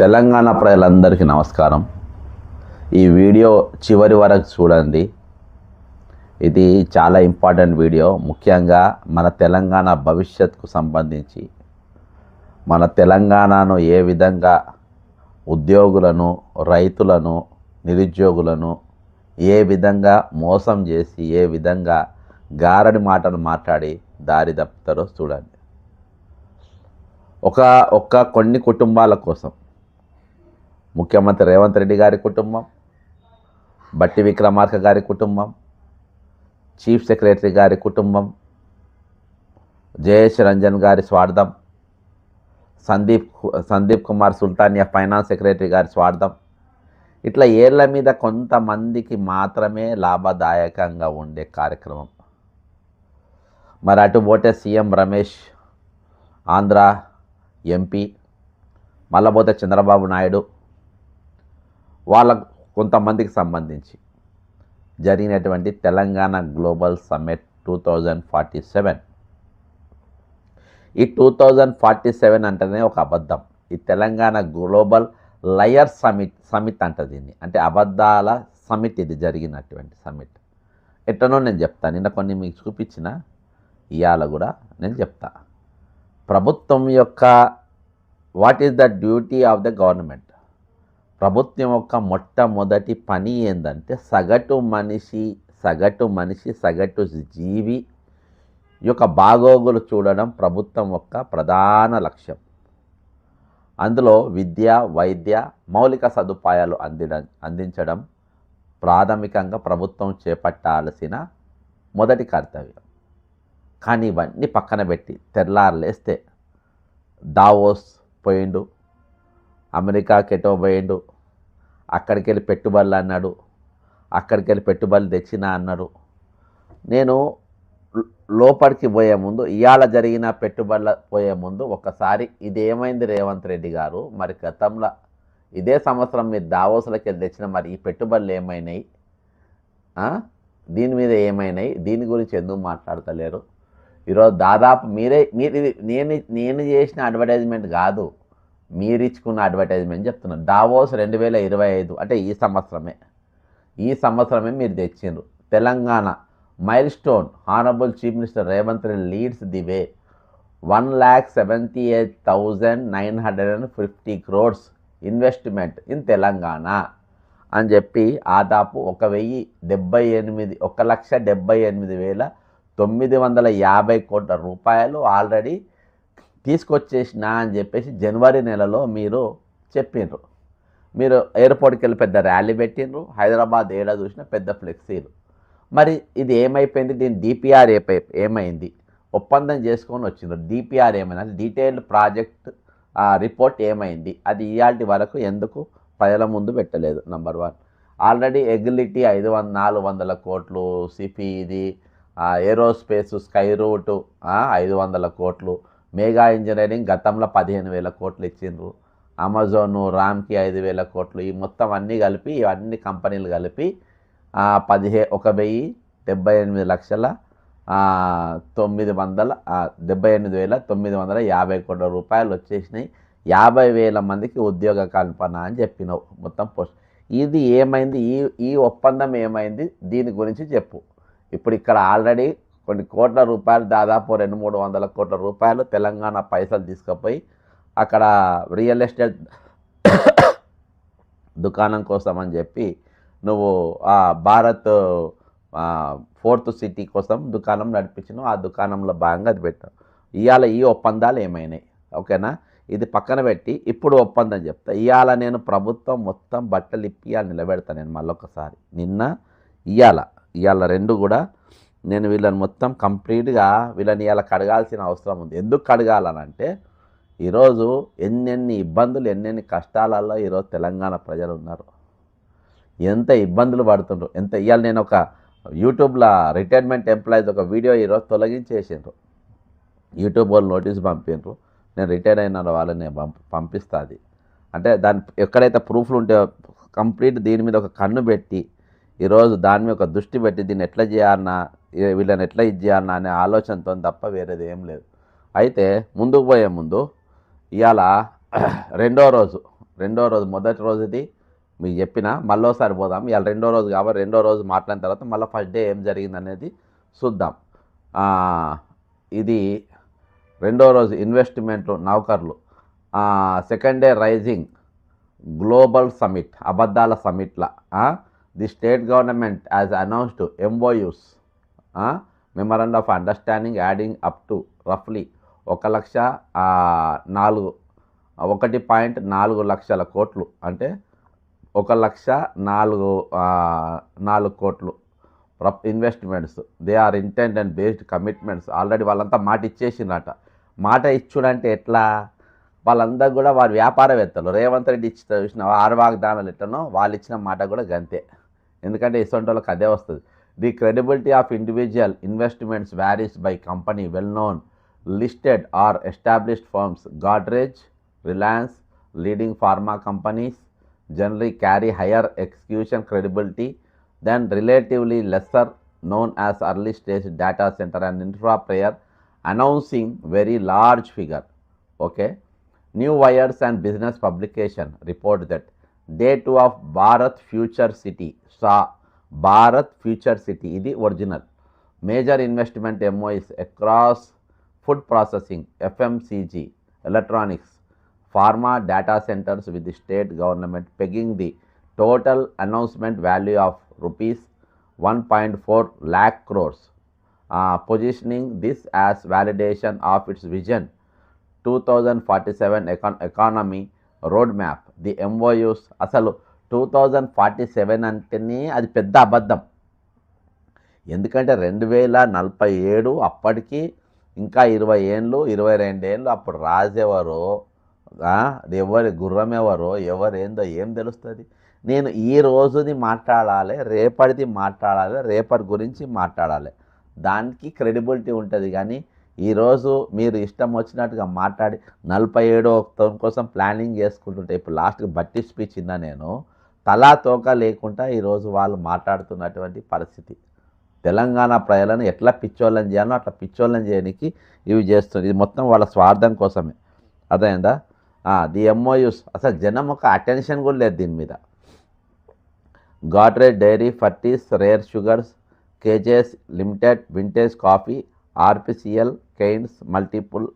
తెలంగాణ ప్రజలందరికీ నమస్కారం. ఈ వీడియో చివరి వరకు చూడండి. ఇది చాలా ఇంపార్టెంట్ వీడియో. ముఖ్యంగా మన తెలంగాణ భవిష్యత్తుకు సంబంధించి మన తెలంగాణను ఏ విధంగా ఉద్యోగులను రైతులను నిరుద్యోగులను ఏ విధంగా మోసం చేసి ఏ విధంగా గారడి మాటలు మాట్లాడి దారి తప్పుతారో చూడండి. ఒక ఒక్క కొన్ని కుటుంబాల కోసం ముఖ్యమంత్రి రేవంత్ రెడ్డి గారి కుటుంబం బట్టి విక్రమార్క గారి కుటుంబం చీఫ్ సెక్రటరీ గారి కుటుంబం జయేష్ రంజన్ గారి స్వార్థం సందీప్ కు- సందీప్ కుమార్ సుల్తానియా ఫైనాన్స్ సెక్రటరీ గారి స్వార్థం. ఇట్లా ఏళ్ళ మీద కొంతమందికి మాత్రమే లాభదాయకంగా ఉండే కార్యక్రమం. మరి అటు పోతే సీఎం రమేష్ ఆంధ్ర ఎంపీ మళ్ళా పోతే చంద్రబాబు నాయుడు వాళ్ళ కొంతమందికి సంబంధించి జరిగినటువంటి Telangana global summit two thousand forty seven ఈ టూ థౌజండ్ ఫార్టీ సెవెన్ అంటేనే ఒక అబద్ధం. ఈ Telangana global liar summit summit అంట దీన్ని. అంటే అబద్ధాల సమిట్ ఇది జరిగినటువంటి సమిట్ ఎట్లనో నేను చెప్తాను నిన్న కొన్ని మీకు చూపించిన ఇవాళ కూడా నేను చెప్తా. ప్రభుత్వం యొక్క what is the duty of the government ప్రభుత్వం యొక్క మొట్టమొదటి పని ఏంటంటే సగటు మనిషి సగటు మనిషి సగటు జీవి యొక్క బాగోగులు చూడడం ప్రభుత్వం యొక్క ప్రధాన లక్ష్యం. అందులో విద్య వైద్య మౌలిక సదుపాయాలు అందిడం అందించడం ప్రాథమికంగా ప్రభుత్వం చేపట్టాల్సిన మొదటి కర్తవ్యం. కానీ ఇవన్నీ పక్కన పెట్టి తెల్లారులేస్తే దావోస్ పోయిండు. అమెరికాకి ఎటో పోయిండు. అక్కడికి వెళ్ళి పెట్టుబడులు అన్నాడు. అక్కడికి వెళ్ళి పెట్టుబడులు తెచ్చినా అన్నాడు. నేను లోపలికి పోయే ముందు ఇవాళ జరిగిన పెట్టుబడుల పోయే ముందు ఒకసారి ఇది ఏమైంది రేవంత్ రెడ్డి గారు? మరి గతంలో ఇదే సంవత్సరం మీరు దావోసులకి వెళ్ళి తెచ్చిన మరి ఈ పెట్టుబడులు ఏమైనాయి? దీని మీద ఏమైనాయి? దీని గురించి ఎందుకు మాట్లాడతలేరు? ఈరోజు దాదాపు మీరే మీరు నేను నేను చేసిన అడ్వర్టైజ్మెంట్ కాదు. మీరు ఇచ్చుకున్న అడ్వర్టైజ్మెంట్ చెప్తున్నాను దావోస్ రెండు వేల ఇరవై ఐదు అంటే ఈ సంవత్సరమే. ఈ సంవత్సరమే మీరు తెచ్చిండ్రు. Telangana milestone honourable chief minister Revanth Reddy leads the way one lakh seventy eight thousand nine hundred and fifty crores investment in Telangana. అని చెప్పి ఆదాపు ఒక వెయ్యి డెబ్బై ఎనిమిది ఒక లక్ష డెబ్బై ఎనిమిది వేల తొమ్మిది వందల యాభై కోట్ల రూపాయలు ఆల్రెడీ తీసుకొచ్చేసిన అని చెప్పేసి జనవరి నెలలో మీరు చెప్పిండ్రు మీరు ఎయిర్పోర్ట్కి వెళ్ళి పెద్ద ర్యాలీ పెట్టిండ్రు హైదరాబాద్ ఏడా చూసిన పెద్ద ఫ్లెక్సీలు మరి ఇది ఏమైపోయింది? దీని డిపిఆర్ ఏమైంది? ఒప్పందం చేసుకొని వచ్చిండ్రు. డిపిఆర్ ఏమైంది? అంటే డీటెయిల్డ్ ప్రాజెక్ట్ రిపోర్ట్ ఏమైంది? అది ఇవాటి వరకు ఎందుకు ప్రజల ముందు పెట్టలేదు? Number one. ఆల్రెడీ ఎగ్లిటీ ఐదు వంద నాలుగు వందల కోట్లు సిపి ఇది ఏరోస్పేస్ స్కై రూటు ఐదు వందల కోట్లు మేఘా ఇంజనీరింగ్ గతంలో పదిహేను వేల కోట్లు ఇచ్చిండ్రు. అమెజాన్ రామ్కి ఐదు వేల కోట్లు. ఈ మొత్తం అన్నీ కలిపి ఇవన్నీ కంపెనీలు కలిపి పదిహే ఒక వెయ్యి డెబ్బై ఎనిమిది లక్షల తొమ్మిది వందల డెబ్బై ఎనిమిది వేల తొమ్మిది వందల యాభై కోట్ల రూపాయలు వచ్చేసినాయి. యాభై వేల మందికి ఉద్యోగ కల్పన అని చెప్పినావు మొత్తం పోస్ట్. ఇది ఏమైంది? ఈ ఈ ఒప్పందం ఏమైంది? దీని గురించి చెప్పు. ఇప్పుడు ఇక్కడ ఆల్రెడీ కొన్ని కోట్ల రూపాయలు దాదాపు రెండు మూడు వందల కోట్ల రూపాయలు తెలంగాణ పైసలు తీసుకుపోయి అక్కడ రియల్ ఎస్టేట్ దుకాణం కోసం అని చెప్పి నువ్వు ఆ భారత్ ఫోర్త్ సిటీ కోసం దుకాణం నడిపించిన ఆ దుకాణంలో భాగంగా అది పెట్టావు. ఇవాళ ఈ ఒప్పందాలు ఏమైనాయి? ఓకేనా? ఇది పక్కన పెట్టి ఇప్పుడు ఒప్పందం చెప్తా. ఇవాళ నేను ప్రభుత్వం మొత్తం బట్టలు ఇప్పి ఇవాళ నిలబెడతాను నేను మళ్ళొకసారి నిన్న ఇవాళ ఇవాళ రెండు కూడా నేను వీళ్ళని మొత్తం కంప్లీట్గా వీళ్ళని ఇలా కడగాల్సిన అవసరం ఉంది. ఎందుకు కడగాలనంటే ఈరోజు ఎన్నెన్ని ఇబ్బందులు ఎన్నెన్ని కష్టాలలో ఈరోజు తెలంగాణ ప్రజలు ఉన్నారు. ఎంత ఇబ్బందులు పడుతుండ్రు ఎంత ఇవాళ నేను ఒక యూట్యూబ్లో రిటైర్మెంట్ ఎంప్లాయీస్ ఒక వీడియో ఈరోజు తొలగించేసిండ్రు. యూట్యూబ్ వాళ్ళు నోటీస్ పంపిండ్రు నేను రిటైర్ అయిన వాళ్ళని పంపి పంపిస్తుంది అంటే దాని ఎక్కడైతే ప్రూఫ్లు ఉంటే కంప్లీట్ దీని మీద ఒక కన్ను పెట్టి ఈరోజు దాని మీద ఒక దృష్టి పెట్టి దీన్ని ఎట్లా చేయాలన్నా వీళ్ళని ఎట్లా ఇది చేయాలన్నా అనే ఆలోచనతో తప్ప వేరేది ఏం లేదు. అయితే ముందుకు పోయే ముందు ఇవాళ రెండో రోజు రెండో రోజు మొదటి రోజుది మీకు చెప్పిన మళ్ళోసారి పోదాం. ఇవాళ రెండో రోజు కాబట్టి రెండో రోజు మాట్లాడిన తర్వాత మళ్ళీ ఫస్ట్ డే ఏం జరిగింది అనేది చూద్దాం. ఇది రెండో రోజు ఇన్వెస్ట్మెంట్లు నౌకర్లు. Second day rising global summit అబద్ధాల సమిట్ల the state government has announced MOUs memorandum of understanding adding up to రఫ్లీ ఒక లక్ష నాలుగు ఒకటి పాయింట్ నాలుగు లక్షల కోట్లు. అంటే ఒక లక్ష నాలుగు నాలుగు కోట్లు investments they are intent and based commitments already వాళ్ళంతా మాట ఇచ్చేసిందట మాట ఇచ్చుడంటే ఎట్లా? వాళ్ళందరూ కూడా వారి వ్యాపారవేత్తలు. రేవంత్ రెడ్డి ఇచ్చిన చూసిన ఆరు వాగ్దానాలు ఎట్లనో వాళ్ళు ఇచ్చిన మాట కూడా గంతే. ఎందుకంటే ఇసొంటి వాళ్ళకి అదే వస్తుంది. The credibility of individual investments varies by company. Well-known listed or established firms Godrej, Reliance, leading pharma companies generally carry higher execution credibility than relatively lesser known as early stage data center and infra player announcing very large figure. Okay. New Wires and Business Publication report that day 2 of Bharat Future City saw bharat future city ఇది original major investment MOUs across food processing FMCG electronics pharma data centers with the state government pegging the total announcement value of rupees 1.4 lakh crores uh, positioning this as validation of its vision 2047 econ- economy roadmap the MOUs అసలు two thousand forty seven అంటేనే అది పెద్ద అబద్ధం. ఎందుకంటే రెండు వేల నలభై ఏడు అప్పటికి ఇంకా ఇరవై ఏళ్ళు ఇరవై రెండేళ్ళు అప్పుడు రాజెవరో ఎవరి గుర్రం ఎవరో ఎవరేందో ఏం తెలుస్తుంది? నేను ఈ రోజుది మాట్లాడాలి రేపటిది మాట్లాడాలి రేపటి గురించి మాట్లాడాలి. దానికి క్రెడిబిలిటీ ఉంటుంది కానీ ఈరోజు మీరు ఇష్టం వచ్చినట్టుగా మాట్లాడి నలభై ఏడో కోసం ప్లానింగ్ చేసుకుంటుంటే ఇప్పుడు లాస్ట్కి బట్టి స్పీచ్ ఇన్నా నేను తలా తోక లేకుండా ఈరోజు వాళ్ళు మాట్లాడుతున్నటువంటి పరిస్థితి. తెలంగాణ ప్రజలను ఎట్లా పిచ్చోళ్ళని చేయాలో అట్లా పిచ్చోళ్ళని చేయడానికి ఇవి చేస్తుంది ఇది మొత్తం వాళ్ళ స్వార్థం కోసమే. అదేందా ది ఎంఓయూస్ అసలు జనం ఒక అటెన్షన్ కూడా లేదు దీని మీద. గాడ్రేజ్ డైరీ ఫర్టీస్ rare sugars kgs limited vintage coffee RPCL Kaynes multiple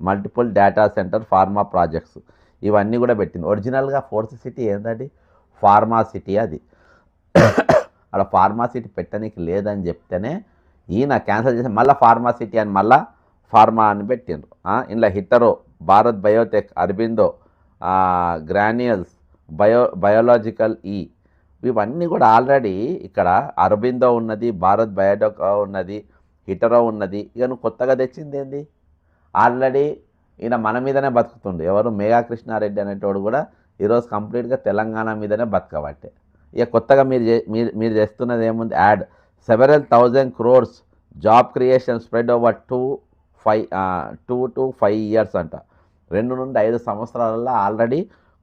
multiple data centre pharma projects. ఇవన్నీ కూడా పెట్టింది. ఒరిజినల్గా ఫోర్త్ సిటీ ఏంటండి ఫార్మా సిటీ అది. అక్కడ ఫార్మాసిటీ పెట్టడానికి లేదని చెప్తేనే ఈయన క్యాన్సల్ చేసి మళ్ళీ ఫార్మాసిటీ అని మళ్ళీ ఫార్మా అని పెట్టిండ్రు. ఇందులో Hetero Bharat Biotech Aurobindo Granules bio biological ఈ ఇవన్నీ కూడా ఆల్రెడీ ఇక్కడ అరబిందో ఉన్నది భారత్ బయోటెక్ ఉన్నది హిటరో ఉన్నది ఇక కొత్తగా తెచ్చింది ఏంది? ఆల్రెడీ ఈయన మన మీదనే బతుకుతుండు. ఎవరు? మేఘా కృష్ణారెడ్డి అనేటోడు కూడా ఈరోజు కంప్లీట్గా తెలంగాణ మీదనే బతకబట్టే. ఇక కొత్తగా మీరు మీరు మీరు చేస్తున్నది ఏముంది? Add several thousand crores job creation spread over two five two to five years అంట. రెండు నుండి ఐదు సంవత్సరాలలో ఆల్రెడీ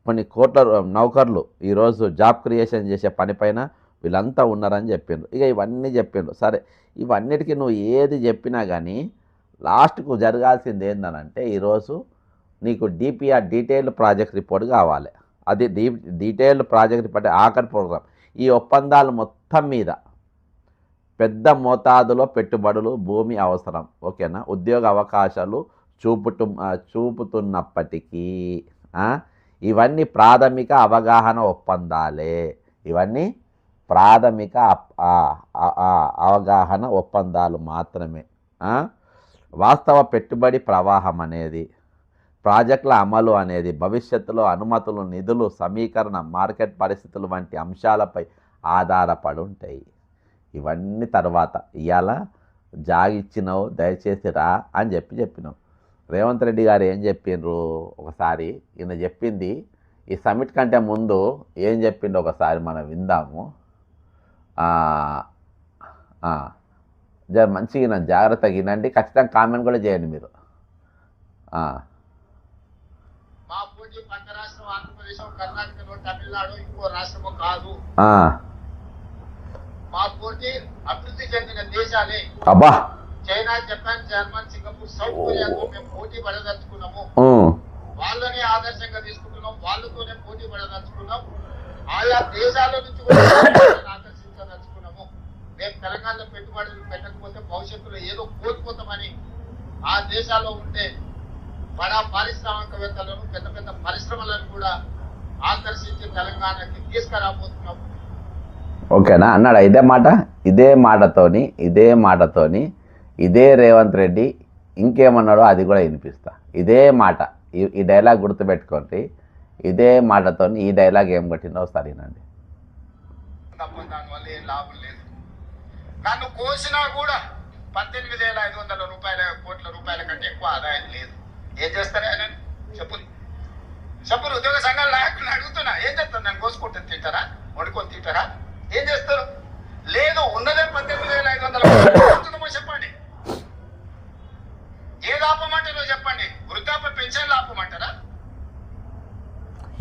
కొన్ని కోట్ల నౌకర్లు ఈరోజు జాబ్ క్రియేషన్ చేసే పనిపైన వీళ్ళంతా ఉన్నారని చెప్పిండ్రు. ఇక ఇవన్నీ చెప్పిండ్రు. సరే ఇవన్నిటికీ నువ్వు ఏది చెప్పినా కానీ లాస్ట్కు జరగాల్సింది ఏందనంటే ఈరోజు నీకు డిపిఆర్ డీటెయిల్డ్ ప్రాజెక్ట్ రిపోర్ట్ కావాలి. అది డీ డీటెయిల్డ్ ప్రాజెక్ట్ పట్టే ఆఖరి ప్రోగ్రామ్ ఈ ఒప్పందాలు మొత్తం మీద పెద్ద మోతాదులో పెట్టుబడులు భూమి అవసరం. ఓకేనా? ఉద్యోగ అవకాశాలు చూపుతు చూపుతున్నప్పటికీ ఇవన్నీ ప్రాథమిక అవగాహన ఒప్పందాలే. ఇవన్నీ ప్రాథమిక అవగాహన ఒప్పందాలు మాత్రమే. వాస్తవ పెట్టుబడి ప్రవాహం అనేది ప్రాజెక్టుల అమలు అనేది భవిష్యత్తులో అనుమతులు నిధులు సమీకరణ మార్కెట్ పరిస్థితులు వంటి అంశాలపై ఆధారపడి ఉంటాయి. ఇవన్నీ తర్వాత ఇవాళ జాగిచ్చినావు దయచేసి రా అని చెప్పి చెప్పినావు రేవంత్ రెడ్డి గారు ఏం చెప్పిండ్రు ఒకసారి? ఈయన చెప్పింది ఈ సమిట్ కంటే ముందు ఏం చెప్పిండు ఒకసారి మనం విందాము. మంచిగా జాగ్రత్తగా వినండి. ఖచ్చితంగా కామెంట్ కూడా చేయండి మీరు. ఆ, మా పోటీ పక్క రాష్ట్రం ఆంధ్రప్రదేశ్ కర్ణాటకలో తమిళనాడు ఇంకో రాష్ట్రము కాదు. మా అభివృద్ధి చెందిన దేశాలే. అబ్బా. China Japan German Singapore south కొరియాతో మేము పోటీ పడదలుచుకున్నాము. వాళ్ళని ఆదర్శంగా తీసుకుంటున్నాం. వాళ్ళతోనే పోటీ పడదలుచుకున్నాం. ఆయా దేశాల నుంచి కూడా ఆకర్షించదలుచుకున్నాము. రేపు తెలంగాణలో పెట్టుబడులు పెట్టకపోతే భవిష్యత్తులో ఏదో కోల్పోతామని ఆ దేశాల్లో ఉంటే బడా పారిశ్రామికవేత్తలను పెద్ద పెద్ద పరిశ్రమలను కూడా ఆకర్షించి తెలంగాణకి తీసుకురాబోతున్నాం. ఓకేనా? అన్నాడు ఇదే మాట? ఇదే మాటతోని ఇదే మాటతోని ఇదే రేవంత్ రెడ్డి ఇంకేమన్నాడో అది కూడా వినిపిస్తా. ఇదే మాట. ఈ డైలాగ్ గుర్తుపెట్టుకోండి. ఇదే మాటతోని ఈ డైలాగ్ ఏం కొట్టిందో సరేనండి తప్ప దానివల్ల ఏం లాభం లేదు. నన్ను కోసినా కూడా పద్దెనిమిది వేల ఐదు వందల రూపాయల కోట్ల రూపాయల కంటే ఎక్కువ ఆదాయం లేదు. ఏం చేస్తారా ఆయన చెప్పు. చెప్పరు ఉద్యోగ సంఘాల నాయకులను అడుగుతున్నా. ఏం చేస్తారు? నన్ను కోసుకుంటే తింటారా? వండుకొని తింటారా? ఏం చేస్తారు? లేదు ఉన్నదే పద్దెనిమిది వేల ఐదు వందల చెప్పండి. ఏది ఆపమంటారో చెప్పండి. వృద్ధాప్య పెన్షన్లు ఆపమంటారా?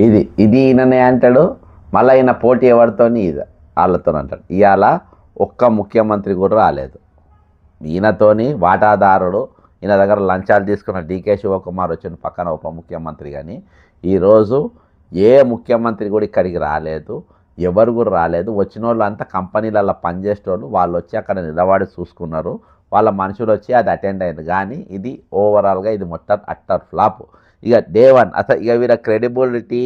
ఇది ఇది ఈయననే అంటాడు మళ్ళీ ఈయన పోటీ ఎవరితోని ఇది వాళ్ళతో అంటాడు. ఇవాళ ఒక్క ముఖ్యమంత్రి కూడా రాలేదు. ఈయనతోని వాటాదారుడు ఈయన దగ్గర లంచాలు తీసుకున్న డీకే శివకుమార్ వచ్చిన పక్కన ఉప ముఖ్యమంత్రి కానీ ఈరోజు ఏ ముఖ్యమంత్రి కూడా ఇక్కడికి రాలేదు ఎవరు కూడా రాలేదు. వచ్చిన వాళ్ళు అంతా కంపెనీలలో పనిచేసేటోళ్ళు వాళ్ళు వాళ్ళు వచ్చి అక్కడ నిలబడి చూసుకున్నారు. వాళ్ళ మనుషులు వచ్చి అది అటెండ్ అయింది కానీ ఇది ఓవరాల్గా ఇది మొత్తం అట్టర్ ఫ్లాప్. ఇక డే వన్ అసలు ఇక వీళ్ళ క్రెడిబిలిటీ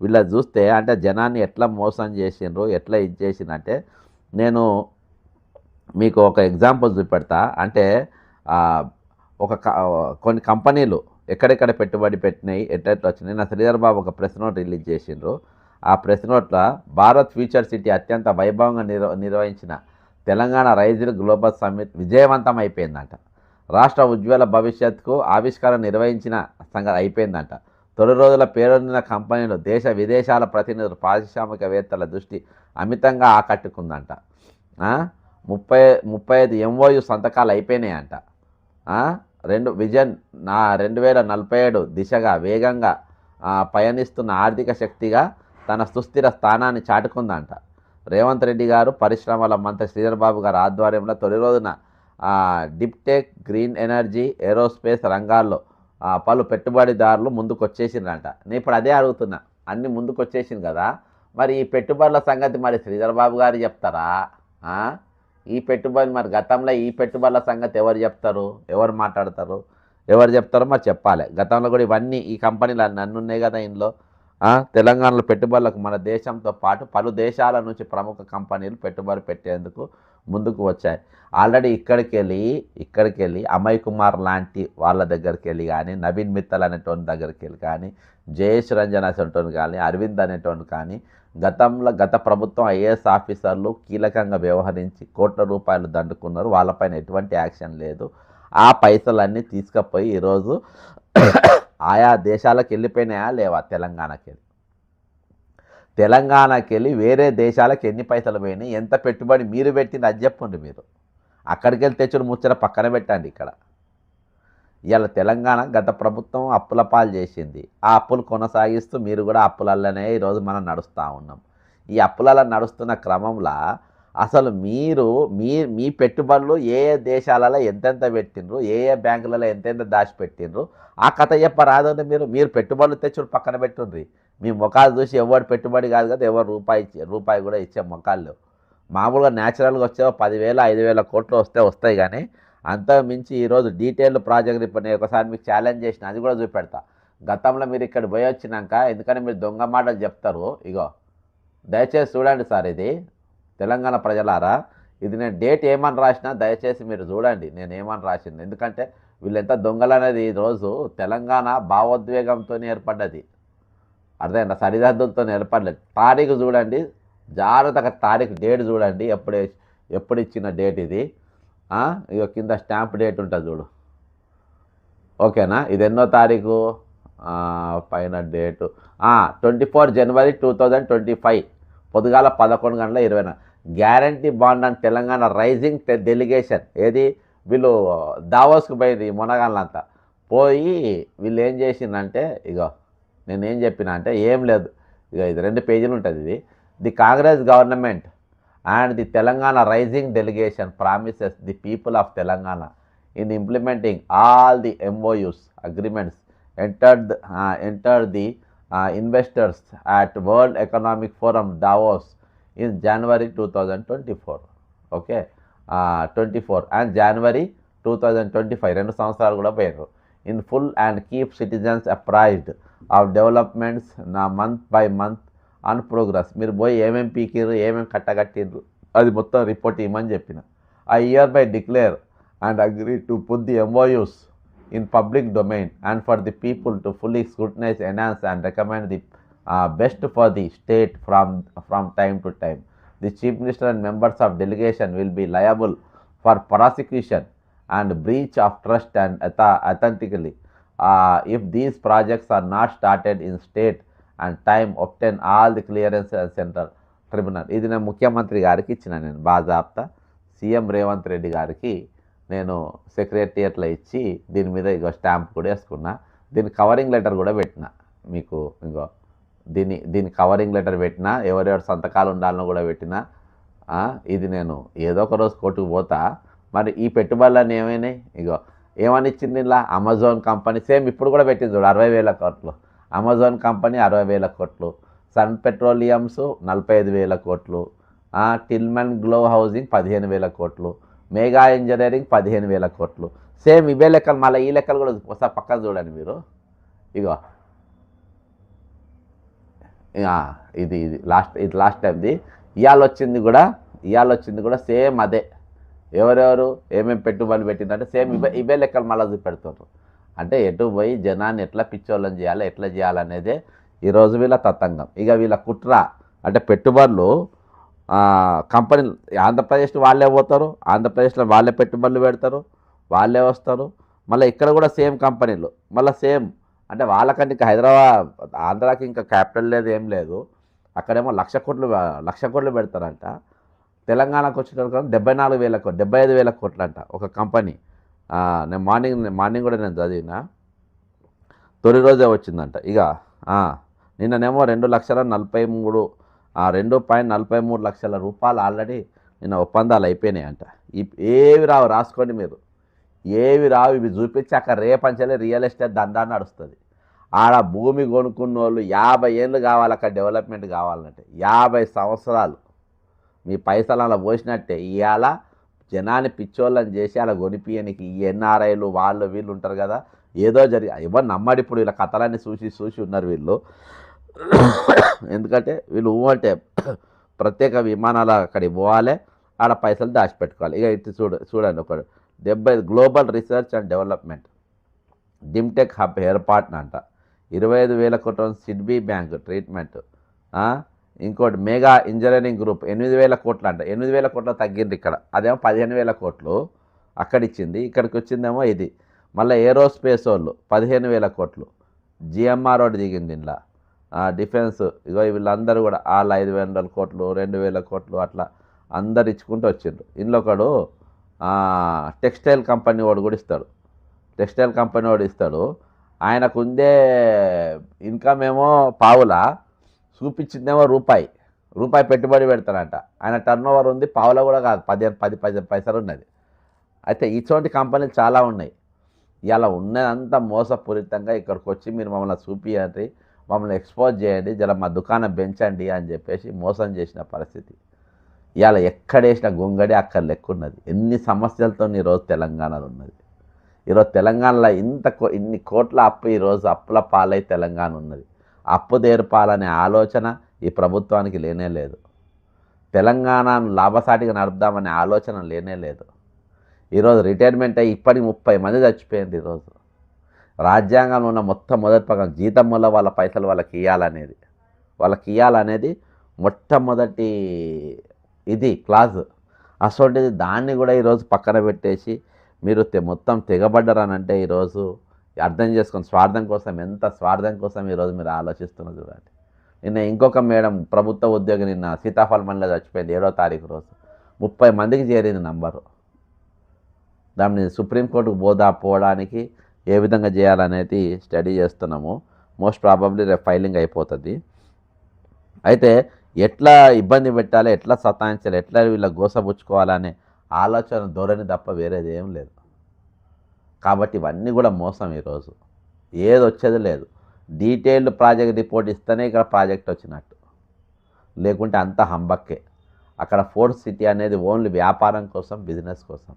వీళ్ళ చూస్తే అంటే జనాన్ని ఎట్లా మోసం చేసిండ్రు ఎట్లా ఇది చేసిందంటే నేను మీకు ఒక ఎగ్జాంపుల్ చూపెడతా. అంటే ఒక క- కొన్ని కంపెనీలు ఎక్కడెక్కడ పెట్టుబడి పెట్టినాయి ఎట్లెట్లా వచ్చినాయి నా శ్రీధర్ బాబు ఒక ప్రెస్ నోట్ రిలీజ్ చేసిండ్రు. ఆ ప్రెస్ నోట్లో భారత్ ఫ్యూచర్ సిటీ అత్యంత వైభవంగా నిర్వ నిర్వహించిన తెలంగాణ రైజిల్ గ్లోబల్ సమ్మిట్ విజయవంతం అయిపోయిందంట. రాష్ట్ర ఉజ్వల భవిష్యత్తుకు ఆవిష్కరణ నిర్వహించిన సంగతి అయిపోయిందంట. తొలి రోజుల పేరొందిన కంపెనీలు దేశ విదేశాల ప్రతినిధులు పారిశ్రామికవేత్తల దృష్టి అమితంగా ఆకట్టుకుందంట. ముప్పై ముప్పై ఐదు ఎంఓయు సంతకాలు అయిపోయినాయంట. రెండు విజన్ నా రెండు వేల నలభై ఏడు దిశగా వేగంగా పయనిస్తున్న ఆర్థిక శక్తిగా తన సుస్థిర స్థానాన్ని చాటుకుందంట. రేవంత్ రెడ్డి గారు పరిశ్రమల మంత్రి శ్రీధర్ బాబు గారి ఆధ్వర్యంలో తొలి రోజున డిప్టెక్ గ్రీన్ ఎనర్జీ ఏరోస్పేస్ రంగాల్లో పలు పెట్టుబడిదారులు ముందుకు వచ్చేసిండ్రంట నేను ఇప్పుడు అదే అడుగుతున్నా అన్ని ముందుకు వచ్చేసింది కదా? మరి ఈ పెట్టుబడుల సంగతి మరి శ్రీధర్ బాబు గారు చెప్తారా? ఈ పెట్టుబడి మరి గతంలో ఈ పెట్టుబడుల సంగతి ఎవరు చెప్తారు? ఎవరు మాట్లాడతారు? ఎవరు చెప్తారో మరి చెప్పాలి. గతంలో కూడా ఇవన్నీ ఈ కంపెనీలు అన్నీ ఉన్నాయి కదా ఇందులో. తెలంగాణలో పెట్టుబడులకు మన దేశంతో పాటు పలు దేశాల నుంచి ప్రముఖ కంపెనీలు పెట్టుబడి పెట్టేందుకు ముందుకు వచ్చాయి. ఆల్రెడీ ఇక్కడికి వెళ్ళి ఇక్కడికి వెళ్ళి అమయ్ కుమార్ లాంటి వాళ్ళ దగ్గరికి వెళ్ళి కానీ నవీన్ మిత్తల్ అనేటోని దగ్గరికి వెళ్ళి కానీ జయేష్ రంజన్ అనేటోని కానీ అరవింద్ అనేటోని కానీ గతంలో గత ప్రభుత్వం ఐఏఎస్ ఆఫీసర్లు కీలకంగా వ్యవహరించి కోట్ల రూపాయలు దండుకున్నారు. వాళ్ళపైన ఎటువంటి యాక్షన్ లేదు. ఆ పైసలన్నీ తీసుకుపోయి ఈరోజు ఆయా దేశాలకు వెళ్ళిపోయినాయా లేవా? తెలంగాణకి వెళ్ళి. తెలంగాణకి వెళ్ళి వేరే దేశాలకు ఎన్ని పైసలు పోయినాయి? ఎంత పెట్టుబడి మీరు పెట్టింది? అది చెప్పండి మీరు. అక్కడికి వెళ్ళి తెచ్చిన ముచ్చట పక్కన పెట్టండి ఇక్కడ. ఇలా తెలంగాణ గత ప్రభుత్వం అప్పుల పాలు చేసింది. ఆ అప్పులు కొనసాగిస్తూ మీరు కూడా అప్పులల్లనే ఈరోజు మనం నడుస్తూ ఉన్నాం. ఈ అప్పులలో నడుస్తున్న క్రమంలో అసలు మీరు మీ మీ పెట్టుబడులు ఏ ఏ దేశాలలో ఎంతెంత పెట్టిండ్రు ఏ ఏ బ్యాంకులలో ఎంతెంత దాచిపెట్టినరు ఆ కథ చెప్పరాదండి మీరు మీరు పెట్టుబడులు తెచ్చుడు పక్కన పెట్టుండ్రి. మీ ముఖాలు చూసి ఎవరు పెట్టుబడి కాదు కదా ఎవరు రూపాయి ఇచ్చే రూపాయి కూడా ఇచ్చే ముఖాలు మామూలుగా న్యాచురల్గా వచ్చే పదివేల ఐదు వేల కోట్లు వస్తే వస్తాయి కానీ అంతకు మించి ఈరోజు డీటెయిల్ ప్రాజెక్ట్ ఇప్పుడు నేను ఒకసారి మీకు ఛాలెంజ్ చేసిన అది కూడా చూపెడతా. గతంలో మీరు ఇక్కడ పోయి వచ్చినాక ఎందుకంటే మీరు దొంగ మాటలు చెప్తారు? ఇగో దయచేసి చూడండి సార్ ఇది. తెలంగాణ ప్రజలారా ఇది నేను డేట్ ఏమని రాసినా దయచేసి మీరు చూడండి. నేను ఏమని రాసింది ఎందుకంటే వీళ్ళెంత దొంగలు అనేది ఈరోజు తెలంగాణ భావోద్వేగంతో ఏర్పడ్డది. అర్థమైనా సరిహద్దులతో ఏర్పడలేదు తారీఖు చూడండి జాగ్రత్తగా తారీఖు డేట్ చూడండి ఎప్పుడు ఎప్పుడు ఇచ్చిన డేట్ ఇది. ఇక కింద స్టాంప్ డేట్ ఉంటుంది చూడు. ఓకేనా? ఇది ఎన్నో తారీఖు? పైన date. Twenty four January two thousand twenty five. పొద్దుగాల పదకొండు గంటల ఇరవై guarantee bond and Telangana rising delegation. ఏది? వీళ్ళు దావోస్కి పోయింది మునగాళ్ళంతా. పోయి వీళ్ళు ఏం చేసిందంటే ఇగో నేను ఏం చెప్పిన అంటే ఏం లేదు. ఇక ఇది రెండు పేజీలు ఉంటుంది ఇది. The Congress government and the Telangana rising delegation promises the people of Telangana in implementing all the MOUs agreements enter enter the investors entered uh, entered the uh, investors at World Economic Forum Davos in January 2024. Okay, uh, 24 and January 2025 రెండు సంవత్సరాలు కూడా పోయారు in full and keep citizens apprised of developments నా month by month on progress. మీరు పోయి ఏమేమి పీకిర్రు ఏమేమి కట్టగట్టిర్రు అది మొత్తం రిపోర్ట్ ఇవ్వమని చెప్పిన. I hereby declare and agree to put the MoUs in public domain and for the people to fully scrutinise announce and recommend the best for the state from from time to time. The chief minister and members of delegation will be liable for prosecution and breach of trust and అథా authentically. If these projects are not started in state and time obtain all the clearance central tribunal ఇది నేను ముఖ్యమంత్రి గారికి ఇచ్చిన నేను బాజాబ్తా CM Revanth Reddy గారికి నేను సెక్రటరియట్లో ఇచ్చి దీని మీద ఇగో స్టాంప్ కూడా వేసుకున్నా. దీని కవరింగ్ లెటర్ కూడా పెట్టిన. మీకు ఇంకో దీని దీని కవరింగ్ లెటర్ పెట్టిన ఎవరెవరి సంతకాలు ఉండాలని కూడా పెట్టిన. ఇది నేను ఏదో ఒక రోజు కోర్టుకు పోతా. మరి ఈ పెట్టుబడులన్నీ ఏమైనాయి? ఇగో ఏమని ఇచ్చింది ఇలా? అమెజాన్ కంపెనీ సేమ్ ఇప్పుడు కూడా పెట్టింది చూడు అరవై వేల కోట్లు. అమెజాన్ కంపెనీ అరవై వేల కోట్లు సన్ పెట్రోలియమ్స్ నలభై ఐదు వేల కోట్లు టిల్మన్ గ్లో హౌసింగ్ పదిహేను వేల కోట్లు మేఘా ఇంజనీరింగ్ పదిహేను వేల కోట్లు. సేమ్ ఇవే లెక్కలు మళ్ళీ ఈ లెక్కలు కూడా ఒకసారి పక్కన చూడండి మీరు. ఇగో. ఇది ఇది లాస్ట్ ఇది లాస్ట్ టైంది ఇవాళ వచ్చింది కూడా ఇవాళ వచ్చింది కూడా సేమ్ అదే. ఎవరెవరు ఏమేమి పెట్టుబడులు పెట్టిందంటే సేమ్ ఇవే ఇవే లెక్కలు మళ్ళీ పెడుతున్నారు అంటే ఎటు పోయి జనాన్ని ఎట్లా పిచ్చోళ్ళని చేయాలి ఎట్లా చేయాలనేదే ఈరోజు వీళ్ళ తతంగం. ఇక వీళ్ళ కుట్ర అంటే పెట్టుబడులు కంపెనీ కంపెనీలు ఆంధ్రప్రదేశ్ వాళ్ళే పోతారు ఆంధ్రప్రదేశ్లో వాళ్ళే పెట్టుబడులు పెడతారు వాళ్ళే వస్తారు. మళ్ళీ ఇక్కడ కూడా సేమ్ కంపెనీలు. మళ్ళీ సేమ్ అంటే వాళ్ళకంటే ఇంకా హైదరాబాద్ ఆంధ్రాకి ఇంకా క్యాపిటల్ లేదు ఏం లేదు. అక్కడేమో లక్ష కోట్లు లక్ష కోట్లు పెడతారంట. తెలంగాణకు వచ్చిన డెబ్బై నాలుగు వేల కోట్లు డెబ్బై ఐదు వేల కోట్లు అంట ఒక కంపెనీ. నేను మార్నింగ్ మార్నింగ్ కూడా నేను చదివిన. తొలి రోజే వచ్చిందంట. ఇక నిన్ననేమో రెండు లక్షల నలభై మూడు రెండు పాయింట్ నలభై మూడు లక్షల రూపాయలు ఆల్రెడీ నిన్న ఒప్పందాలు అయిపోయినాయంట. ఈ- ఏవి రావు రాసుకోండి మీరు. ఏవి రావు ఇవి చూపించి అక్కడ రేపంచలే రియల్ ఎస్టేట్ దందా నడుస్తుంది. ఆడ భూమి కొనుక్కున్న వాళ్ళు యాభై ఏళ్ళు కావాలి అక్కడ డెవలప్మెంట్ కావాలంటే. యాభై సంవత్సరాలు మీ పైసలు అలా పోసినట్టే. ఇవాళ జనాన్ని పిచ్చోళ్ళని చేసి అలా కొనిపియనికి ఈ ఎన్ఆర్ఐలు వాళ్ళు వీళ్ళు ఉంటారు కదా ఏదో జరిగి ఎవరు నమ్మడి ఇప్పుడు వీళ్ళ కథలన్నీ చూసి చూసి ఉన్నారు వీళ్ళు. ఎందుకంటే వీళ్ళు అంటే ప్రత్యేక విమానాలు అక్కడికి పోవాలి ఆడ పైసలు దాచిపెట్టుకోవాలి. ఇక ఇటు చూడ చూడండి ఒక డెబ్బై గ్లోబల్ రీసెర్చ్ అండ్ డెవలప్మెంట్. డిమ్టెక్ హబ్ ఏర్పాటునంట ఇరవై ఐదు వేల కోట్ల సిడ్బీ బ్యాంక్ ట్రీట్మెంట్. ఇంకోటి మెగా ఇంజనీరింగ్ గ్రూప్ ఎనిమిది వేల కోట్లు అంట. ఎనిమిది వేల కోట్లు తగ్గింది ఇక్కడ. అదేమో పదిహేను వేల కోట్లు అక్కడ ఇచ్చింది ఇక్కడికి వచ్చిందేమో ఇది. మళ్ళీ ఏరోస్పేస్ వాళ్ళు పదిహేను వేల కోట్లు. జిఎంఆర్ ఒకటి దిగింది ఇంట్లో డిఫెన్స్ ఇగో వీళ్ళందరూ కూడా వాళ్ళు ఐదు వందల కోట్లు రెండు వేల కోట్లు అట్లా అందరు ఇచ్చుకుంటూ వచ్చిండ్రు. ఇందులో ఒకడు టెక్స్టైల్ కంపెనీ వాడు కూడా ఇస్తాడు. టెక్స్టైల్ కంపెనీ వాడు ఇస్తాడు. ఆయనకుందే ఇన్కమ్ ఏమో పావులా. చూపించిందేమో రూపాయి. రూపాయి పెట్టుబడి పెడతానంట ఆయన టర్న్ ఓవర్ ఉంది పావులో కూడా కాదు పదిహేను పది పదిహేను పైసలు ఉన్నది. అయితే ఇటువంటి కంపెనీలు చాలా ఉన్నాయి. ఇలా ఉన్నదంతా మోసపూరితంగా ఇక్కడికి వచ్చి మీరు మమ్మల్ని చూపియండి మమ్మల్ని ఎక్స్పోజ్ చేయండి జర మా దుకాణం పెంచండి అని చెప్పేసి మోసం చేసిన పరిస్థితి. ఇవాళ ఎక్కడేసిన గొంగడి అక్కడ లెక్కున్నది ఎన్ని సమస్యలతో ఈరోజు తెలంగాణలో ఉన్నది. ఈరోజు తెలంగాణలో ఇంత కో- ఇన్ని కోట్ల అప్పు ఈరోజు అప్పుల పాలై తెలంగాణ ఉన్నది. అప్పుదేర్పాలనే ఆలోచన ఈ ప్రభుత్వానికి లేనే లేదు. తెలంగాణను లాభసాటిగా నడుపుదామనే ఆలోచన లేనే లేదు. ఈరోజు రిటైర్మెంట్ అయ్యి ఇప్పటికి ముప్పై మంది చచ్చిపోయింది ఈరోజు. రాజ్యాంగంలో ఉన్న మొత్తం మొదటి పక్కన జీతం వల్ల వాళ్ళ పైసలు వాళ్ళకి ఇవ్వాలనేది వాళ్ళకి ఇవ్వాలనేది మొట్టమొదటి ఇది క్లాజ్. అసోంటిది దాన్ని కూడా ఈరోజు పక్కన పెట్టేసి మీరు మొత్తం తెగబడ్డరనంటే ఈరోజు అర్థం చేసుకొని స్వార్థం కోసం ఎంత స్వార్థం కోసం ఈరోజు మీరు ఆలోచిస్తున్నారు చూడండి. నిన్న ఇంకొక మేడం ప్రభుత్వ ఉద్యోగి నిన్న సీతాఫల్ చచ్చిపోయింది ఏడో తారీఖు రోజు. ముప్పై మందికి చేరింది నంబరు. దాన్ని సుప్రీంకోర్టుకు బోదా పోవడానికి ఏ విధంగా చేయాలనేది స్టడీ చేస్తున్నాము. మోస్ట్ ప్రాబబ్లీ రేపు ఫైలింగ్ అయిపోతుంది. అయితే ఎట్లా ఇబ్బంది పెట్టాలి ఎట్లా సతాయించాలి ఎట్లా వీళ్ళ గోసపుచ్చుకోవాలనే ఆలోచన ధోరణి తప్ప వేరేది ఏం లేదు. కాబట్టి ఇవన్నీ కూడా మోసం ఈరోజు. ఏది వచ్చేది లేదు. డీటెయిల్డ్ ప్రాజెక్ట్ రిపోర్ట్ ఇస్తేనే ఇక్కడ ప్రాజెక్ట్ వచ్చినట్టు. లేకుంటే అంత హంబక్కే. అక్కడ ఫోర్త్ సిటీ అనేది ఓన్లీ వ్యాపారం కోసం బిజినెస్ కోసం.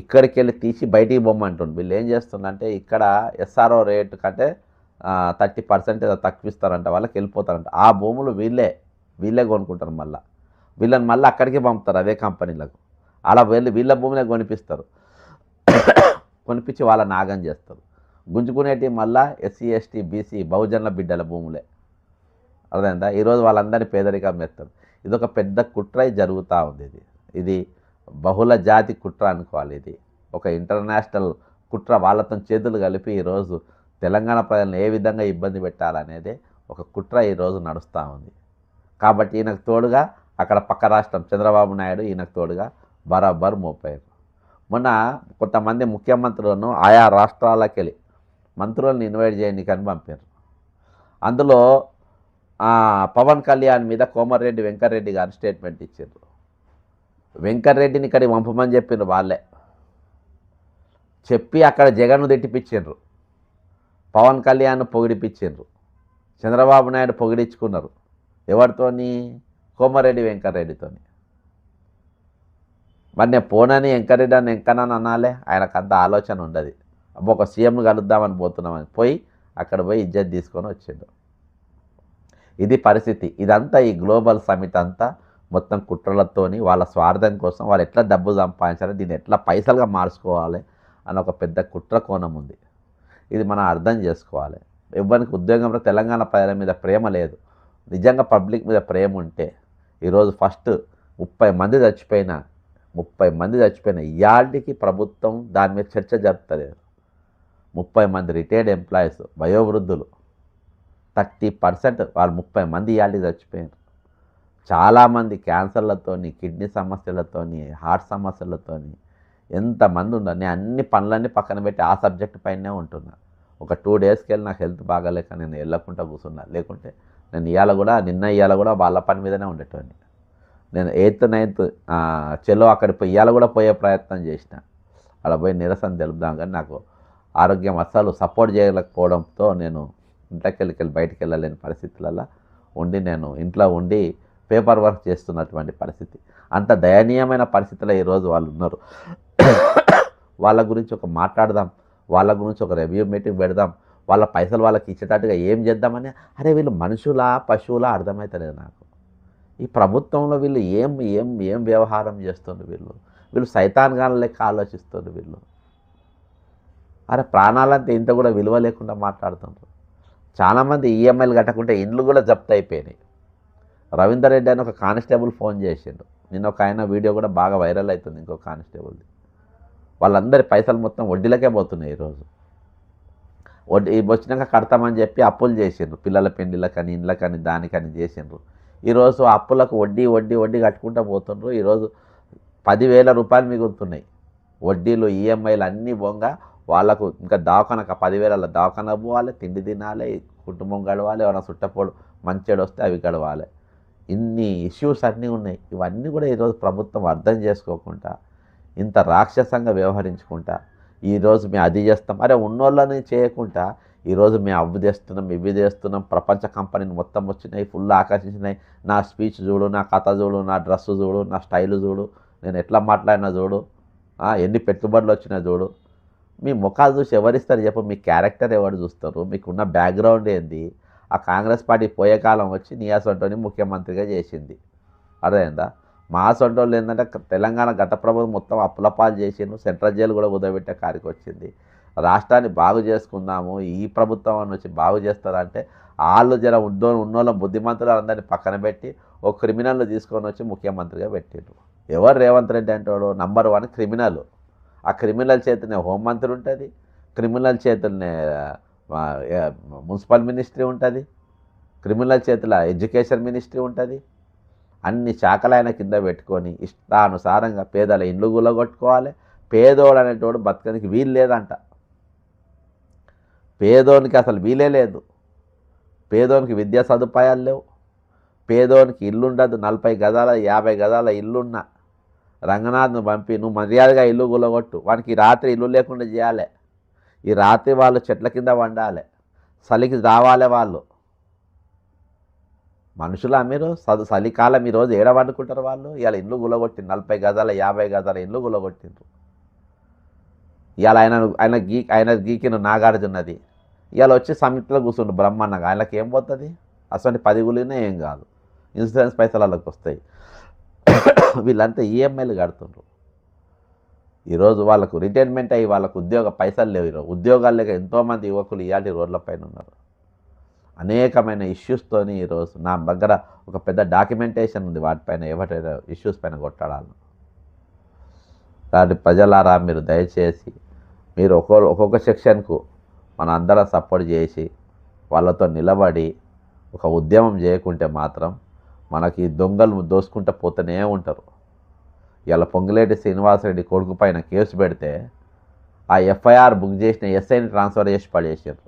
ఇక్కడికి వెళ్ళి తీసి బయటికి బొమ్మంటుంది వీళ్ళు ఏం చేస్తుందంటే ఇక్కడ ఎస్ఆర్ఓ రేట్ కంటే థర్టీ పర్సెంట్ ఏదో తక్కువ ఇస్తారంట వాళ్ళకి వెళ్ళిపోతారంట. ఆ భూములు వీళ్ళే వీళ్ళే కొనుక్కుంటారు మళ్ళీ. వీళ్ళని మళ్ళీ అక్కడికి పంపుతారు అదే కంపెనీలకు. అలా వెళ్ళి వీళ్ళ భూమిలో కొనిపిస్తారు. కొనిపించి వాళ్ళ నాగం చేస్తారు. గుంజుకునేటి మళ్ళా ఎస్సీ ఎస్టీ బీసీ బహుజనుల బిడ్డల భూములే. అర్థమైందా? ఈరోజు వాళ్ళందరినీ పేదరికం ఎత్తారు ఇది ఒక పెద్ద కుట్ర జరుగుతూ ఉంది ఇది. ఇది బహుళ జాతి కుట్ర అనుకోవాలి ఇది. ఒక ఇంటర్నేషనల్ కుట్ర వాళ్ళతో చేతులు కలిపి ఈరోజు తెలంగాణ ప్రజలను ఏ విధంగా ఇబ్బంది పెట్టాలనేది ఒక కుట్ర ఈరోజు నడుస్తూ ఉంది. కాబట్టి ఈయనకు తోడుగా అక్కడ పక్క రాష్ట్రం చంద్రబాబు నాయుడు ఈయనకు తోడుగా బరాబర్ మోపారు. మొన్న కొంతమంది ముఖ్యమంత్రులను ఆయా రాష్ట్రాలకు వెళ్ళి మంత్రులను ఇన్వైట్ చేయండి అని పంపారు. అందులో పవన్ కళ్యాణ్ మీద కోమరెడ్డి వెంకరెడ్డి గారు స్టేట్మెంట్ ఇచ్చారు వెంకరెడ్డిని ఇక్కడికి పంపమని చెప్పిండ్రు వాళ్ళే. చెప్పి అక్కడ జగన్ను తిట్టిపిచ్చిండ్రు. పవన్ కళ్యాణ్ పొగిడిపించారు చంద్రబాబు నాయుడు పొగిడించుకున్నారు. ఎవరితోని? కోమరెడ్డి వెంకరెడ్డితోని. మరి నేను పోనని వెంకరెడ్డి అని వెంకనని అనాలే. ఆయనకు అంత ఆలోచన ఉండదు. అబ్బో ఒక సీఎంను కలుద్దామని పోతున్నామని పోయి అక్కడ పోయి ఇజ్జత్ తీసుకొని వచ్చిండు. ఇది పరిస్థితి. ఇదంతా ఈ గ్లోబల్ సమిట్ అంతా మొత్తం కుట్రలతోని వాళ్ళ స్వార్థం కోసం వాళ్ళు ఎట్లా డబ్బు సంపాదించాలి దీన్ని ఎట్లా పైసలుగా మార్చుకోవాలి అని ఒక పెద్ద కుట్ర కోణం ఉంది. ఇది మనం అర్థం చేసుకోవాలి. ఎవరికి ఉద్యోగంలో తెలంగాణ ప్రజల మీద ప్రేమ లేదు. నిజంగా పబ్లిక్ మీద ప్రేమ ఉంటే ఈరోజు ఫస్ట్ ముప్పై మంది చచ్చిపోయిన ముప్పై మంది చచ్చిపోయిన ఇవాళకి ప్రభుత్వం దాని మీద చర్చ జరుపుతలేదు. ముప్పై మంది రిటైర్డ్ ఎంప్లాయీస్ వయోవృద్ధులు థర్టీ పర్సెంట్ వాళ్ళు ముప్పై మంది ఇవాళకి చచ్చిపోయారు చాలామంది క్యాన్సర్లతోని కిడ్నీ సమస్యలతోని హార్ట్ సమస్యలతోని ఎంతమంది ఉన్నారు? నేను అన్ని పనులన్నీ పక్కన పెట్టి ఆ సబ్జెక్ట్ పైనే ఉంటున్నా. ఒక టూ డేస్కి వెళ్ళి నాకు హెల్త్ బాగాలేక నేను వెళ్ళకుండా కూర్చున్నా. లేకుంటే నేను ఇవాళ కూడా నిన్న ఇవాళ కూడా వాళ్ళ పని మీదనే ఉండేటోని నేను ఎయిత్ నైన్త్ చెలో అక్కడ పోయి ఇవాళ కూడా పోయే ప్రయత్నం చేసిన. అక్కడ పోయి నిరసన తెలుపుదాం కానీ నాకు ఆరోగ్యం అస్సలు సపోర్ట్ చేయలేకపోవడంతో నేను ఇంట్లోకి వెళ్ళి బయటికి వెళ్ళలేని పరిస్థితులలో ఉండి నేను ఇంట్లో ఉండి పేపర్ వర్క్ చేస్తున్నటువంటి పరిస్థితి. అంత దయనీయమైన పరిస్థితిలో ఈరోజు వాళ్ళు ఉన్నారు. వాళ్ళ గురించి ఒక మాట్లాడదాం వాళ్ళ గురించి ఒక రివ్యూ మీటింగ్ పెడదాం వాళ్ళ పైసలు వాళ్ళకి ఇచ్చేటట్టుగా ఏం చేద్దామని? అరే వీళ్ళు మనుషులా పశువులా అర్థమవుతలేదు నాకు. ఈ ప్రభుత్వంలో వీళ్ళు ఏం ఏం ఏం వ్యవహారం చేస్తుంది వీళ్ళు? వీళ్ళు సైతాన్గాన లెక్క ఆలోచిస్తుంది వీళ్ళు? అరే ప్రాణాలంతా ఇంత కూడా విలువ లేకుండా మాట్లాడుతుండ్రు. చాలామంది ఈఎంఐలు కట్టకుంటే ఇండ్లు కూడా జప్తు అయిపోయినాయి. రవీందర్ రెడ్డి అని ఒక కానిస్టేబుల్ ఫోన్ చేసిండు. నిన్న ఒక ఆయన వీడియో కూడా బాగా వైరల్ అవుతుంది ఇంకో కానిస్టేబుల్ది. వాళ్ళందరి పైసలు మొత్తం వడ్డీలకే పోతున్నాయి ఈరోజు. వడ్డీ వచ్చినాక కడతామని చెప్పి అప్పులు చేసిండ్రు. పిల్లల పెండిళ్ళకని ఇండ్లకని దానికని చేసిండ్రు. ఈరోజు అప్పులకు వడ్డీ వడ్డీ వడ్డీ కట్టుకుంటూ పోతుండ్రు. ఈరోజు పదివేల రూపాయలు మిగులుతున్నాయి వడ్డీలు ఈఎంఐలు అన్నీ బొంగ వాళ్ళకు ఇంకా దవాఖానకు పదివేలలో పదివేల దవాఖాన పోవాలి తిండి తినాలి కుటుంబం గడవాలి ఏమైనా చుట్టపోడు మంచిడు వస్తే అవి గడవాలి. ఇన్ని ఇష్యూస్ అన్నీ ఉన్నాయి. ఇవన్నీ కూడా ఈరోజు ప్రభుత్వం అర్థం చేసుకోకుండా ఇంత రాక్షసంగా వ్యవహరించుకుంటా ఈరోజు మేము అది చేస్తాం. అరే ఉన్నోళ్ళని చేయకుండా ఈరోజు మేము అవి చేస్తున్నాం ఇవి చేస్తున్నాం. ప్రపంచ కంపెనీని మొత్తం వచ్చినాయి ఫుల్ ఆకర్షించినాయి. నా స్పీచ్ చూడు నా కథ చూడు నా డ్రెస్ చూడు నా స్టైల్ చూడు నేను ఎట్లా మాట్లాడినా చూడు ఎన్ని పెట్టుబడులు వచ్చినా చూడు. మీ ముఖాలు చూసి ఎవరిస్తారు చెప్పు మీ క్యారెక్టర్ ఎవరు చూస్తారు? మీకున్న బ్యాక్గ్రౌండ్ ఏంది? ఆ కాంగ్రెస్ పార్టీ పోయే కాలం వచ్చి నియాసంటోని ముఖ్యమంత్రిగా చేసింది. అర్థమైందా? మా సొంటోళ్ళు ఏంటంటే తెలంగాణ గత ప్రభుత్వం మొత్తం అప్పులపాలు చేసిండు సెంట్రల్ జైలు కూడా కుదబెట్టే కారికి వచ్చింది. రాష్ట్రాన్ని బాగు చేసుకుందాము ఈ ప్రభుత్వం అని వచ్చి బాగు చేస్తారంటే వాళ్ళు జర ఉన్నో ఉన్నోళ్ళ బుద్ధిమంతులు అందరినీ పక్కన పెట్టి ఓ క్రిమినల్ని తీసుకొని వచ్చి ముఖ్యమంత్రిగా పెట్టిండ్రు. ఎవరు రేవంత్ రెడ్డి అంటాడు? Number one criminal. ఆ క్రిమినల్ చేతనే హోంమంత్రి ఉంటుంది క్రిమినల్ చేతులనే మున్సిపల్ మినిస్ట్రీ ఉంటుంది క్రిమినల్ చేతుల ఎడ్యుకేషన్ మినిస్ట్రీ ఉంటుంది. అన్ని శాఖలైన కింద పెట్టుకొని ఇష్టానుసారంగా పేదల ఇండ్లు గుల్లగొట్టుకోవాలి. పేదోడు అనేటోడు బతకనికి వీలు లేదంట. పేదోనికి అసలు వీలే లేదు. పేదోనికి విద్యా సదుపాయాలు లేవు. పేదోనికి ఇల్లుండదు. నలభై గదాల యాభై గదాల ఇల్లున్న. రంగనాథ్ను పంపి నువ్వు మర్యాదగా ఇల్లు గులగొట్టు వానికి రాత్రి ఇల్లు లేకుండా చేయాలి. ఈ రాత్రి వాళ్ళు చెట్ల కింద వండాలి. చలికి రావాలి వాళ్ళు. మనుషులా మీరు చదు చలికాలం ఈరోజు ఏడ వండుకుంటారు వాళ్ళు? ఇవాళ ఇల్లు గులగొట్టి నలభై గజాల యాభై గజాల ఇల్లు గులగొట్టిండ్రు ఇవాళ ఆయన ఆయన గీ ఆయన గీకిన నాగార్జునది. ఇవాళ వచ్చి సమిట్లో కూర్చుండు బ్రహ్మన్నగా ఆయనకి ఏం పోతుంది? అసలు పది గులినే ఏం కాదు. ఇన్సూరెన్స్ పైసలు వాళ్ళకి వస్తాయి. వీళ్ళంతా ఈఎంఐలు కడుతుండ్రు. ఈరోజు వాళ్ళకు రిటైర్మెంట్ అయ్యి వాళ్ళకు ఉద్యోగ పైసలు లేవు ఈరోజు. ఉద్యోగాలు లేక ఎంతోమంది యువకులు ఇవాళ రోడ్లపైన ఉన్నారు. అనేకమైన ఇష్యూస్తోని ఈరోజు నా దగ్గర ఒక పెద్ద డాక్యుమెంటేషన్ ఉంది వాటిపైన ఎవరైనా ఇష్యూస్ పైన కొట్టాడాలను కాబట్టి ప్రజలారా మీరు దయచేసి మీరు ఒక్కో ఒక్కొక్క సెక్షన్కు మన అందరం సపోర్ట్ చేసి వాళ్ళతో నిలబడి ఒక ఉద్యమం చేయకుంటే మాత్రం మనకి దొంగలు దోసుకుంటూ పోతూనే ఉంటారు. ఇలా పొంగులేటి శ్రీనివాసరెడ్డి కొడుకు పైన కేసు పెడితే ఆ ఎఫ్ఐఆర్ బుక్ చేసిన ఎస్ఐని ట్రాన్స్ఫర్ చేసి పడేసారు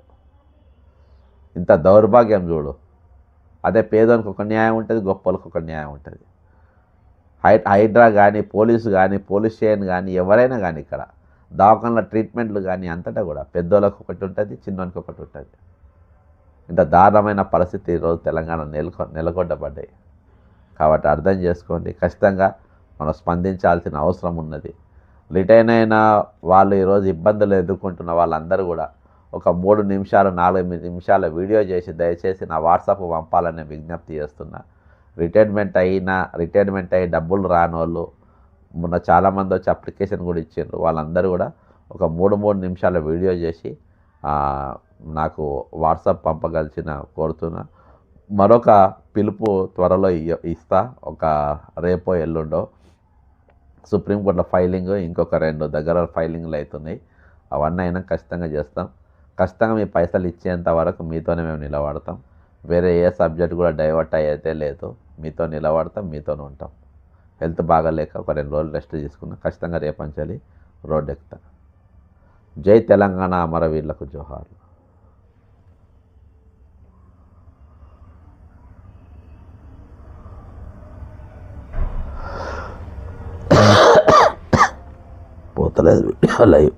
ఇంత దౌర్భాగ్యం చూడు. అదే పేదోనికి ఒక న్యాయం ఉంటుంది గొప్పలకు ఒక న్యాయం ఉంటుంది. హై హైడ్రా కానీ పోలీసు కానీ పోలీస్ స్టేషన్ కానీ ఎవరైనా కానీ ఇక్కడ దవాఖానల ట్రీట్మెంట్లు కానీ అంతటా కూడా పెద్దోళ్ళకి ఒకటి ఉంటుంది చిన్నోనికి ఒకటి ఉంటుంది. ఇంత దారుణమైన పరిస్థితి ఈరోజు తెలంగాణ నెలకొ నెలకొట్టబడ్డాయి కాబట్టి అర్థం చేసుకోండి. ఖచ్చితంగా మనం స్పందించాల్సిన అవసరం ఉన్నది. రిటైన్ అయిన వాళ్ళు ఈరోజు ఇబ్బందులు ఎదుర్కొంటున్న వాళ్ళందరూ కూడా ఒక మూడు నిమిషాలు నాలుగు నిమిషాల వీడియో చేసి దయచేసి నా వాట్సాప్ పంపాలని విజ్ఞప్తి చేస్తున్నా. రిటైర్మెంట్ అయినా రిటైర్మెంట్ అయ్యి డబ్బులు రాని వాళ్ళు మొన్న చాలామంది వచ్చి అప్లికేషన్ కూడా ఇచ్చారు వాళ్ళందరూ కూడా ఒక మూడు మూడు నిమిషాల వీడియో చేసి నాకు వాట్సాప్ పంపగలిసిన కోరుతున్నా మరొక పిలుపు త్వరలో ఇస్తా. ఒక రేపో ఎల్లుండో సుప్రీంకోర్టులో ఫైలింగ్ ఇంకొక రెండు దగ్గర ఫైలింగ్లు అవుతున్నాయి అవన్నీ అయినా ఖచ్చితంగా చేస్తాం. ఖచ్చితంగా మీ పైసలు ఇచ్చేంత వరకు మీతోనే మేము నిలబడతాం. వేరే ఏ సబ్జెక్ట్ కూడా డైవర్ట్ అయ్యేదే లేదు. మీతో నిలబడతాం మీతోనే ఉంటాం. హెల్త్ బాగాలేక ఒక రెండు రోజులు రెస్ట్ తీసుకున్నా ఖచ్చితంగా రేపంచాలి రోడ్డు ఎక్కుతా. జై తెలంగాణ అమరవీరులకు జోహార్లు. పోతలేదు. లైవ్.